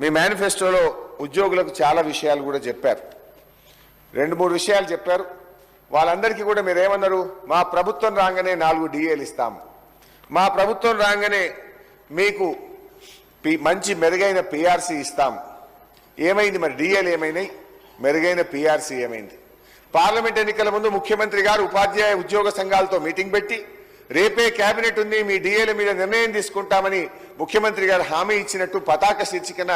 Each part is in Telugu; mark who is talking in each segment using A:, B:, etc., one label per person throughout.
A: మీ మేనిఫెస్టోలో ఉద్యోగులకు చాలా విషయాలు కూడా చెప్పారు. రెండు మూడు విషయాలు చెప్పారు. వాళ్ళందరికీ కూడా మీరు ఏమన్నారు మా ప్రభుత్వం రాగానే నాలుగు డిఏలు ఇస్తాము. మా ప్రభుత్వం రాగానే మీకు పి- మంచి మెరుగైన పిఆర్సీ ఇస్తాం ఏమైంది మరి? డిఏలు ఏమైనాయి? మెరుగైన పిఆర్సీ ఏమైంది? పార్లమెంట్ ఎన్నికల ముందు ముఖ్యమంత్రి గారు ఉపాధ్యాయ ఉద్యోగ సంఘాలతో మీటింగ్ పెట్టి రేపే కేబినెట్ ఉంది మీ డిఏల మీద నిర్ణయం తీసుకుంటామని ముఖ్యమంత్రి గారు హామీ ఇచ్చినట్టు పతాక శీర్షికన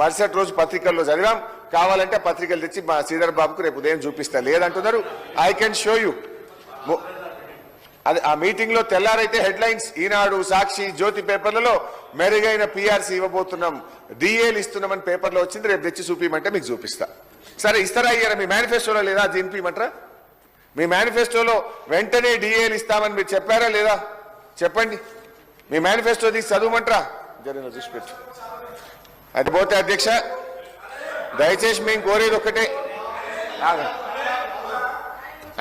A: మరుసటి రోజు పత్రికల్లో చదివాం. కావాలంటే పత్రికలు తెచ్చి మా శ్రీధర్ బాబుకు రేపు ఉదయం చూపిస్తా. లేదంటున్నారు. ఐ కెన్ షో యూ అది ఆ మీటింగ్లో తెల్లారైతే హెడ్లైన్స్ ఈనాడు సాక్షి జ్యోతి పేపర్లలో మెరుగైన పిఆర్సీ ఇవ్వబోతున్నాం. డిఏలు ఇస్తున్నామని పేపర్లో వచ్చింది రేపు తెచ్చి చూపించమంటే మీకు చూపిస్తా. సరే ఇస్తారా అయ్యారా మీ మేనిఫెస్టోలో లేదా దీనిపిమంటారా మీ మేనిఫెస్టోలో వెంటనే డిఏలు ఇస్తామని మీరు చెప్పారా లేదా? చెప్పండి. మీ మేనిఫెస్టో తీసి చదవమంటారా జరిగిన చూసి పెట్టు అది పోతే అధ్యక్ష దయచేసి మేము కోరేది ఒక్కటే.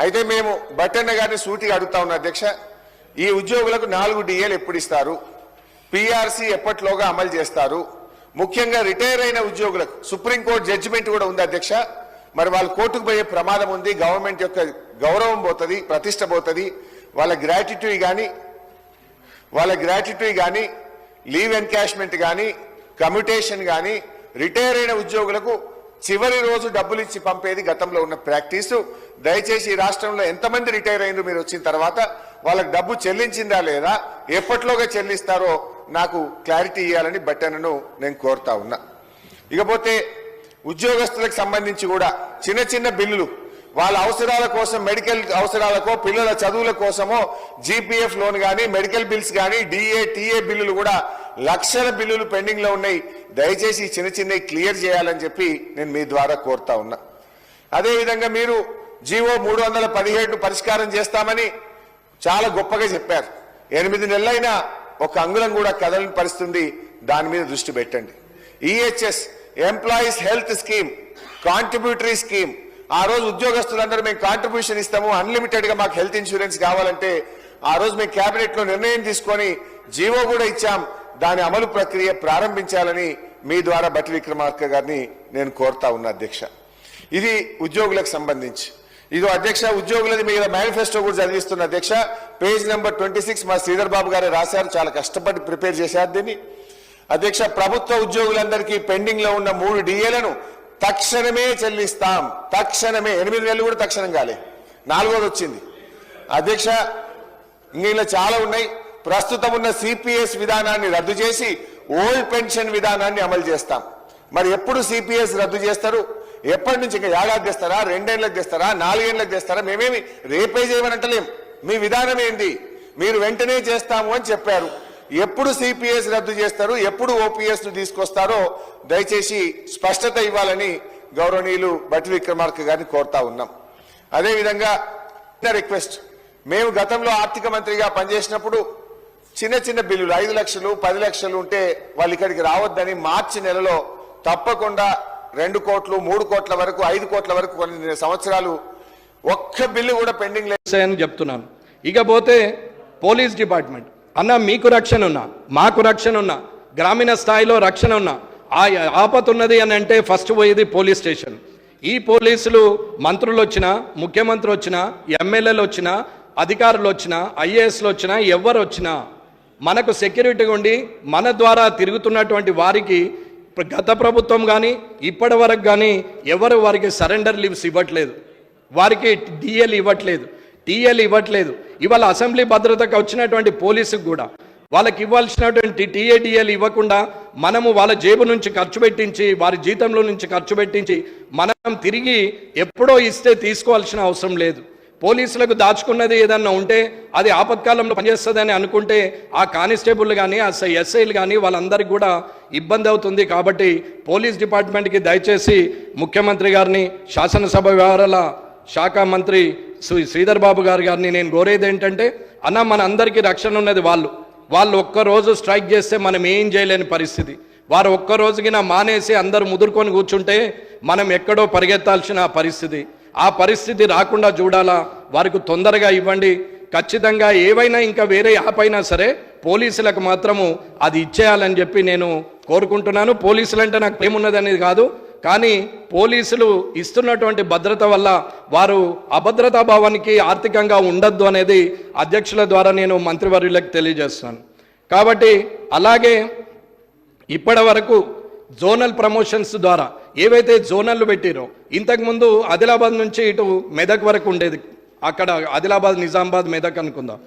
A: అయితే మేము బట్టన్న గారిని సూటిగా అడుగుతా ఉన్నా అధ్యక్ష ఈ ఉద్యోగులకు నాలుగు డిఏలు ఎప్పుడు ఇస్తారు? పిఆర్సీ ఎప్పట్లోగా అమలు చేస్తారు? ముఖ్యంగా రిటైర్ అయిన ఉద్యోగులకు సుప్రీంకోర్టు జడ్జిమెంట్ కూడా ఉంది అధ్యక్ష. మరి వాళ్ళు కోర్టుకు పోయే ప్రమాదం ఉంది గవర్నమెంట్ యొక్క గౌరవం పోతుంది ప్రతిష్ట పోతుంది. వాళ్ళ గ్రాట్యుటీ కానీ వాళ్ళ గ్రాట్యుటీ కానీ లీవ్ ఎన్కాష్మెంట్ కానీ కమ్యూటేషన్ కానీ రిటైర్ అయిన ఉద్యోగులకు చివరి రోజు డబ్బులు ఇచ్చి పంపేది గతంలో ఉన్న ప్రాక్టీసు దయచేసి ఈ రాష్ట్రంలో ఎంతమంది రిటైర్ అయినారు మీరు వచ్చిన తర్వాత వాళ్ళకి డబ్బు చెల్లించిందా లేదా ఎప్పట్లోగా చెల్లిస్తారో నాకు క్లారిటీ ఇవ్వాలని బట్టనను నేను కోరుతా ఉన్నా. ఇకపోతే ఉద్యోగస్తులకు సంబంధించి కూడా చిన్న చిన్న బిల్లులు వాళ్ళ అవసరాల కోసం మెడికల్ అవసరాలకో పిల్లల చదువుల కోసమో జీపీఎఫ్ లోన్ కానీ మెడికల్ బిల్స్ కానీ డిఏ టీఏ బిల్లులు కూడా లక్షల బిల్లులు పెండింగ్లో ఉన్నాయి. దయచేసి చిన్న చిన్నవి క్లియర్ చేయాలని చెప్పి నేను మీ ద్వారా కోరుతా ఉన్నా. అదేవిధంగా మీరు జీవో మూడు వందల పదిహేడు పరిష్కారం చేస్తామని చాలా గొప్పగా చెప్పారు. ఎనిమిది నెలలైనా ఒక అంగుళం కూడా కదలని పరిస్థితుంది. దాని మీద దృష్టి పెట్టండి. EHS employees health scheme contributory scheme ఆ రోజు ఉద్యోగస్తులందరూ మేము కాంట్రిబ్యూషన్ ఇస్తాము అన్లిమిటెడ్గా మాకు హెల్త్ ఇన్సూరెన్స్ కావాలంటే ఆ రోజు మేము కేబినెట్లో నిర్ణయం తీసుకొని జీవో కూడా ఇచ్చాం. దాని అమలు ప్రక్రియ ప్రారంభించాలని మీ ద్వారా బట్టి విక్రమార్క గారిని నేను కోరుతా ఉన్నా అధ్యక్ష. ఇది ఉద్యోగులకు సంబంధించి. ఇదో అధ్యక్ష ఉద్యోగులది మీద మేనిఫెస్టో కూడా చదివిస్తున్న అధ్యక్ష. పేజ్ నెంబర్ ట్వంటీ సిక్స్ మా శ్రీధర్ బాబు గారు రాశారు. చాలా కష్టపడి ప్రిపేర్ చేశారు దీన్ని. అధ్యక్ష ప్రభుత్వ ఉద్యోగులందరికీ పెండింగ్లో ఉన్న మూడు డిఏలను తక్షణమే చెల్లిస్తాం. తక్షణమే. ఎనిమిది నెలలు కూడా తక్షణం కాలే. నాలుగోది వచ్చింది. అధ్యక్ష ఇంకా చాలా ఉన్నాయి. ప్రస్తుతం ఉన్న సిపిఎస్ విధానాన్ని రద్దు చేసి ఓల్డ్ పెన్షన్ విధానాన్ని అమలు చేస్తాం. మరి ఎప్పుడు సిపిఎస్ రద్దు చేస్తారు? ఎప్పటి నుంచి ఇంకా ఏడాది చేస్తారా? రెండేళ్ళకి చేస్తారా? నాలుగేళ్ళకి చేస్తారా? మేమేమి రేపే చేయమని అంటలేం. మీ విధానం ఏంది మీరు వెంటనే చేస్తాము అని చెప్పారు. ఎప్పుడు సిపిఎస్ రద్దు చేస్తారు ఎప్పుడు ఓపీఎస్ను తీసుకొస్తారో దయచేసి స్పష్టత ఇవ్వాలని గౌరవనీయులు బట్టి విక్రమార్క గారిని కోరుతా ఉన్నాం. అదేవిధంగా చిన్న రిక్వెస్ట్. మేము గతంలో ఆర్థిక మంత్రిగా పనిచేసినప్పుడు చిన్న చిన్న బిల్లులు ఐదు లక్షలు పది లక్షలు ఉంటే వాళ్ళు ఇక్కడికి రావద్దని మార్చి నెలలో తప్పకుండా రెండు కోట్లు మూడు కోట్ల వరకు ఐదు కోట్ల వరకు కొన్ని సంవత్సరాలు ఒక్క బిల్లు కూడా పెండింగ్ లేదు
B: చెప్తున్నాను. ఇకపోతే పోలీస్ డిపార్ట్మెంట్ అన్న మీకు రక్షణ ఉన్నా మాకు రక్షణ ఉన్నా గ్రామీణ స్థాయిలో రక్షణ ఉన్నా ఆ ఆపతున్నది అని అంటే ఫస్ట్ పోయేది పోలీస్ స్టేషన్ ఈ పోలీసులు మంత్రులు వచ్చినా ముఖ్యమంత్రి వచ్చినా ఎమ్మెల్యేలు వచ్చినా అధికారులు వచ్చినా ఐఏఎస్లు వచ్చినా ఎవరు వచ్చినా మనకు సెక్యూరిటీగా ఉండి మన ద్వారా తిరుగుతున్నటువంటి వారికి గత ప్రభుత్వం కానీ ఇప్పటి వరకు కానీ ఎవరు వారికి సరెండర్ లీవ్స్ ఇవ్వట్లేదు. వారికి డిఎల్ ఇవ్వట్లేదు. టీఎల్ ఇవ్వట్లేదు. ఇవాళ అసెంబ్లీ భద్రతకు వచ్చినటువంటి పోలీసుకు కూడా వాళ్ళకి ఇవ్వాల్సినటువంటి టీఏడిఎల్ ఇవ్వకుండా మనము వాళ్ళ జేబు నుంచి ఖర్చు పెట్టించి వారి జీతంలో నుంచి ఖర్చు పెట్టించి మనం తిరిగి ఎప్పుడో ఇస్తే తీసుకోవాల్సిన అవసరం లేదు. పోలీసులకు దాచుకున్నది ఏదన్నా ఉంటే అది ఆపత్కాలంలో పనిచేస్తుందని అనుకుంటే ఆ కానిస్టేబుల్ కానీ ఆ ఎస్ఐలు కానీ వాళ్ళందరికీ కూడా ఇబ్బంది అవుతుంది కాబట్టి పోలీస్ డిపార్ట్మెంట్కి దయచేసి ముఖ్యమంత్రి గారిని శాసనసభ వ్యవహారాల శాఖ మంత్రి శ్రీధర్ బాబు గారు గారిని నేను కోరేది ఏంటంటే అన్న మన అందరికీ రక్షణ ఉన్నది వాళ్ళు. వాళ్ళు ఒక్కరోజు స్ట్రైక్ చేస్తే మనం ఏం చేయలేని పరిస్థితి. వారు ఒక్క రోజుకి నా మానేసి అందరు ముదుర్కొని కూర్చుంటే మనం ఎక్కడో పరిగెత్తాల్సిన పరిస్థితి. ఆ పరిస్థితి రాకుండా చూడాలా? వారికి తొందరగా ఇవ్వండి. ఖచ్చితంగా ఏవైనా ఇంకా వేరే యాప్ అయినా సరే పోలీసులకు మాత్రము అది ఇచ్చేయాలని చెప్పి నేను కోరుకుంటున్నాను. పోలీసులు అంటే నాకు ఏమున్నది అనేది కాదు. కానీ పోలీసులు ఇస్తున్నటువంటి భద్రత వల్ల వారు అభద్రతా భావానికి ఆర్థికంగా ఉండొద్దు అనేది అధ్యక్షుల ద్వారా నేను మంత్రివర్యులకు తెలియజేస్తున్నాను కాబట్టి అలాగే ఇప్పటి వరకు జోనల్ ప్రమోషన్స్ ద్వారా ఏవైతే జోనల్లు పెట్టిరో ఇంతకుముందు ఆదిలాబాద్ నుంచి ఇటు మెదక్ వరకు ఉండేది. అక్కడ ఆదిలాబాద్ నిజామాబాద్ మెదక్ అనుకుందాం.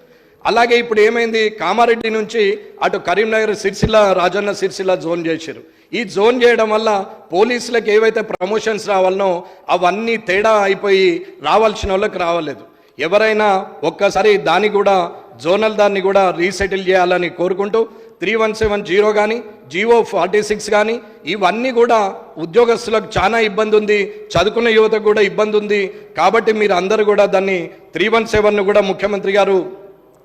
B: అలాగే ఇప్పుడు ఏమైంది? కామారెడ్డి నుంచి అటు కరీంనగర్ సిరిసిల్ల రాజన్న సిరిసిల్ల జోన్ చేశారు. ఈ జోన్ చేయడం వల్ల పోలీసులకు ఏవైతే ప్రమోషన్స్ రావాలనో అవన్నీ తేడా అయిపోయి రావాల్సిన వాళ్ళకి రావలేదు. ఎవరైనా ఒక్కసారి దాన్ని కూడా జోనల్ దాన్ని కూడా రీసెటిల్ చేయాలని కోరుకుంటూ త్రీ వన్ సెవెన్ జీరో కానీ జీవో ఫార్టీ సిక్స్ కానీ ఇవన్నీ కూడా ఉద్యోగస్తులకు చాలా ఇబ్బంది ఉంది. చదువుకున్న యువతకు కూడా ఇబ్బంది ఉంది. కాబట్టి మీరు అందరూ కూడా దాన్ని త్రీ వన్ సెవెన్ను కూడా ముఖ్యమంత్రి గారు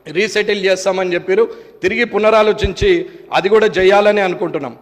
B: రీసెటిల్ చేస్తామని చెప్పారు. తిరిగి పునరాలోచించి అది కూడా చేయాలని అనుకుంటున్నాం.